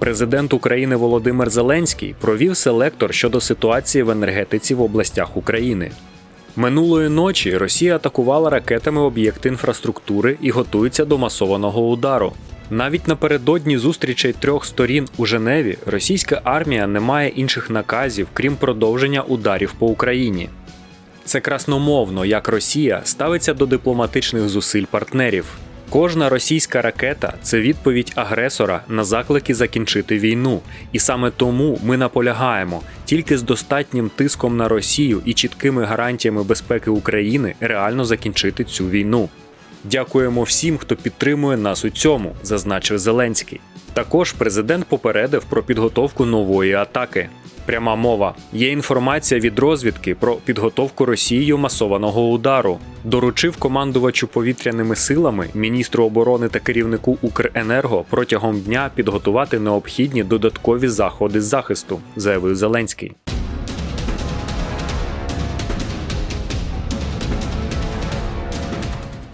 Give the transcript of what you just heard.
Президент України Володимир Зеленський провів селектор щодо ситуації в енергетиці в областях України. Минулої ночі Росія атакувала ракетами об'єкти інфраструктури і готується до масованого удару. Навіть напередодні зустрічей трьох сторін у Женеві російська армія не має інших наказів, крім продовження ударів по Україні. Це красномовно, як Росія ставиться до дипломатичних зусиль партнерів. Кожна російська ракета це відповідь агресора на заклики закінчити війну. І саме тому ми наполягаємо тільки з достатнім тиском на Росію і чіткими гарантіями безпеки України реально закінчити цю війну. Дякуємо всім, хто підтримує нас у цьому, зазначив Зеленський. Також президент попередив про підготовку нової атаки. Пряма мова. Є інформація від розвідки про підготовку Росією масованого удару. Доручив командувачу повітряними силами, міністру оборони та керівнику Укренерго протягом дня підготувати необхідні додаткові заходи захисту, заявив Зеленський.